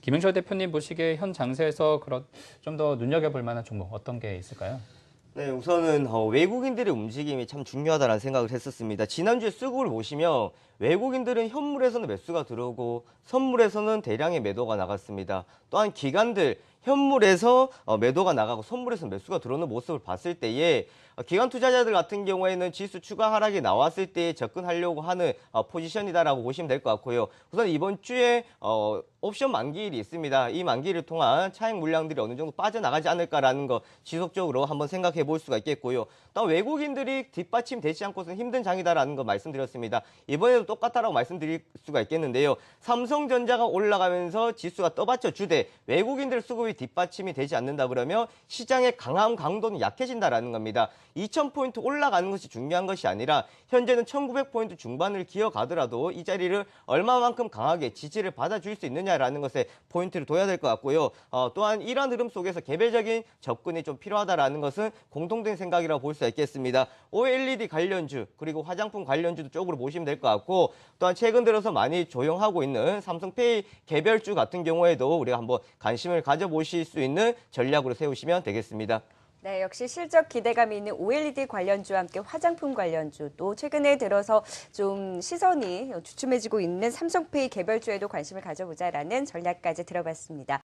김영철 대표님 보시기에 현 장세에서 그런 좀 더 눈여겨볼 만한 종목 어떤 게 있을까요? 네, 우선은 어, 외국인들의 움직임이 참 중요하다는 생각을 했었습니다. 지난주에 수급을 보시면 외국인들은 현물에서는 매수가 들어오고 선물에서는 대량의 매도가 나갔습니다. 또한 기관들 현물에서 어, 매도가 나가고 선물에서 매수가 들어오는 모습을 봤을 때에 어, 기관 투자자들 같은 경우에는 지수 추가 하락이 나왔을 때 접근하려고 하는 어, 포지션이다라고 보시면 될 것 같고요. 우선 이번 주에 어, 옵션 만기일이 있습니다. 이 만기를 통한 차익 물량들이 어느 정도 빠져나가지 않을까라는 거 지속적으로 한번 생각해 볼 수가 있겠고요. 또 외국인들이 뒷받침되지 않고서는 힘든 장이다라는 거 말씀드렸습니다. 이번에도 똑같다라고 말씀드릴 수가 있겠는데요. 삼성전자가 올라가면서 지수가 떠받쳐 주되 외국인들 수급이 뒷받침이 되지 않는다 그러면 시장의 강함 강도는 약해진다라는 겁니다. 2000포인트 올라가는 것이 중요한 것이 아니라 현재는 1900포인트 중반을 기어가더라도 이 자리를 얼마만큼 강하게 지지를 받아줄 수 있느냐라는 것에 포인트를 둬야 될 것 같고요. 어, 또한 이러한 흐름 속에서 개별적인 접근이 좀 필요하다라는 것은 공통된 생각이라고 볼 수 있겠습니다. OLED 관련주 그리고 화장품 관련주도 쪽으로 보시면 될 것 같고 또한 최근 들어서 많이 조용하고 있는 삼성페이 개별주 같은 경우에도 우리가 한번 관심을 가져보실 수 있는 전략으로 세우시면 되겠습니다. 네, 역시 실적 기대감이 있는 OLED 관련주와 함께 화장품 관련주 또 최근에 들어서 좀 시선이 주춤해지고 있는 삼성페이 개별주에도 관심을 가져보자라는 전략까지 들어봤습니다.